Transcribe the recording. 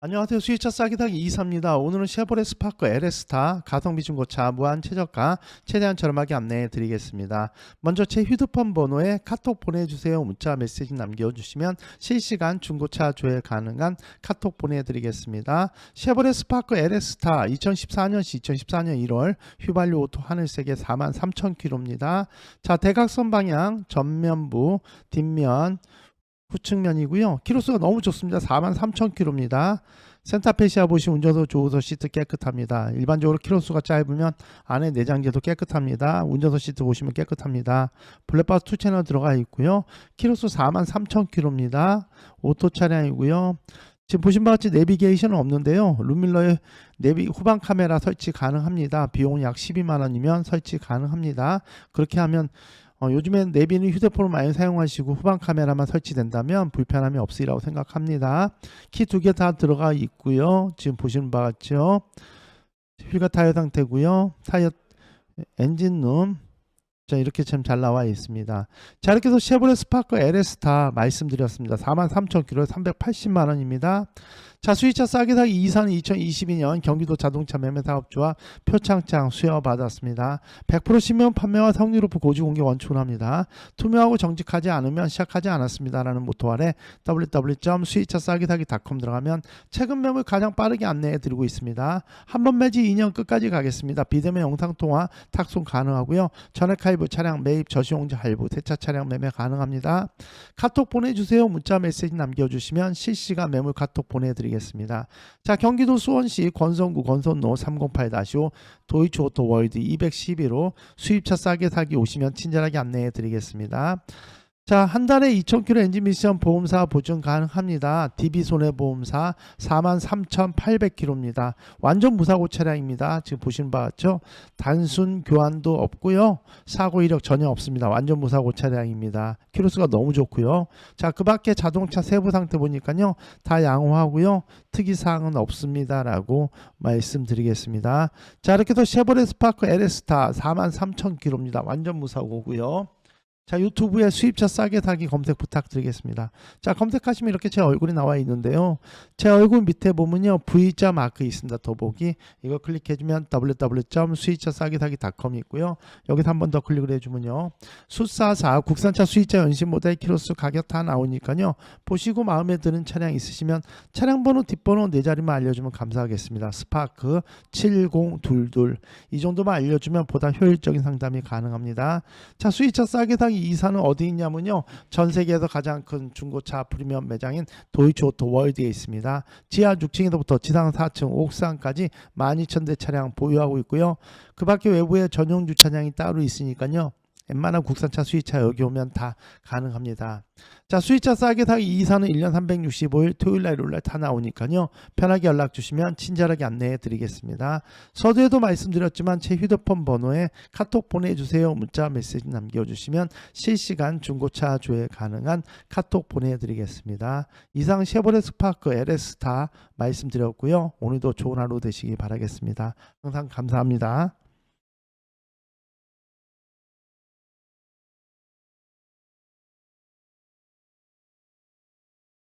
안녕하세요. 수입차 싸기당 이사입니다. 오늘은 쉐보레 스파크 LS타 가성비 중고차 무한 최저가 최대한 저렴하게 안내해 드리겠습니다. 먼저 제 휴대폰 번호에 카톡 보내주세요. 문자 메시지 남겨주시면 실시간 중고차 조회 가능한 카톡 보내드리겠습니다. 쉐보레 스파크 LS타 2014년 시 2014년 1월 휘발유 오토 하늘색의 43,000km입니다. 자 대각선 방향 전면부 뒷면 후측면이고요. 키로수가 너무 좋습니다. 43,000km입니다. 센타페시아 보시 운전석 조우석 시트 깨끗합니다. 일반적으로 키로수가 짧으면 안에 내장재도 깨끗합니다. 운전석 시트 보시면 깨끗합니다. 블랙박스 투 채널 들어가 있고요. 키로수 43,000km입니다. 오토 차량이고요. 지금 보신 바와 같이 내비게이션은 없는데요. 룸밀러에 내비 후방 카메라 설치 가능합니다. 비용은 약 12만 원이면 설치 가능합니다. 그렇게 하면 어, 요즘엔 내비는 휴대폰을 많이 사용하시고 후방 카메라만 설치된다면 불편함이 없으리라고 생각합니다. 키 두 개 다 들어가 있고요. 지금 보시는 바와 같죠. 휠과 타이어 상태고요. 타이어 엔진룸 자 이렇게 참 잘 나와 있습니다. 자 이렇게 해서 쉐보레 스파크 LS타 말씀드렸습니다. 43,000km 380만 원입니다. 자 수입차 싸게 사기 이사는 2022년 경기도 자동차 매매 사업주와 표창장 수여받았습니다. 100% 신명 판매와 성률 높은 고지 공개 원칙으로 합니다. 투명하고 정직하지 않으면 시작하지 않았습니다라는 모토 아래 www.수입차싸기사기.com 들어가면 최근 매물 가장 빠르게 안내해 드리고 있습니다. 한 번 매지 2년 끝까지 가겠습니다. 비대면 영상 통화 탁송 가능하고요. 전액 할부 차량 매입 저시용자 할부 세차 차량 매매 가능합니다. 카톡 보내주세요. 문자 메시지 남겨주시면 실시간 매물 카톡 보내드 리겠습니다. 자 경기도 수원시 권성구 권선로 308-5 도이치 오토 월드 212로 수입차 싸게 사기 오시면 친절하게 안내해 드리겠습니다. 자, 한 달에 2,000km 엔진 미션 보험사 보증 가능합니다. DB 손해보험사 43,800km입니다. 완전 무사고 차량입니다. 지금 보시는 바 같죠? 단순 교환도 없고요. 사고 이력 전혀 없습니다. 완전 무사고 차량입니다. 키로수가 너무 좋고요. 자, 그 밖에 자동차 세부 상태 보니까요. 다 양호하고요. 특이사항은 없습니다라고 말씀드리겠습니다. 자, 이렇게 해서 쉐보레 스파크 LS타 43,000km입니다. 완전 무사고고요. 자 유튜브에 수입차 싸게 사기 검색 부탁드리겠습니다. 자 검색하시면 이렇게 제 얼굴이 나와 있는데요. 제 얼굴 밑에 보면요 V자 마크 있습니다. 더보기 이거 클릭해주면 www.수입차 싸게 사기.com이 있고요. 여기서 한 번 더 클릭을 해주면요 수사사 국산차 수입차 연식 모델 키로수 가격 다 나오니까요. 보시고 마음에 드는 차량 있으시면 차량 번호 뒷번호 네 자리만 알려주면 감사하겠습니다. 스파크 7022 이 정도만 알려주면 보다 효율적인 상담이 가능합니다. 자 수입차 싸게 사기 이사는 어디 있냐면요. 전 세계에서 가장 큰 중고차 프리미엄 매장인 도이치 오토 월드에 있습니다. 지하 6층에서부터 지상 4층 옥상까지 12,000대 차량 보유하고 있고요. 그 밖에 외부에 전용 주차장이 따로 있으니까요. 웬만한 국산차 수입차 여기 오면 다 가능합니다. 자 수입차 싸게 사기 이사는 1년 365일 토요일 날 일요일 날 다 나오니까요. 편하게 연락 주시면 친절하게 안내해 드리겠습니다. 서두에도 말씀드렸지만 제 휴대폰 번호에 카톡 보내주세요. 문자 메시지 남겨주시면 실시간 중고차 조회 가능한 카톡 보내드리겠습니다. 이상 쉐보레 스파크 LS타 말씀드렸고요. 오늘도 좋은 하루 되시기 바라겠습니다. 항상 감사합니다.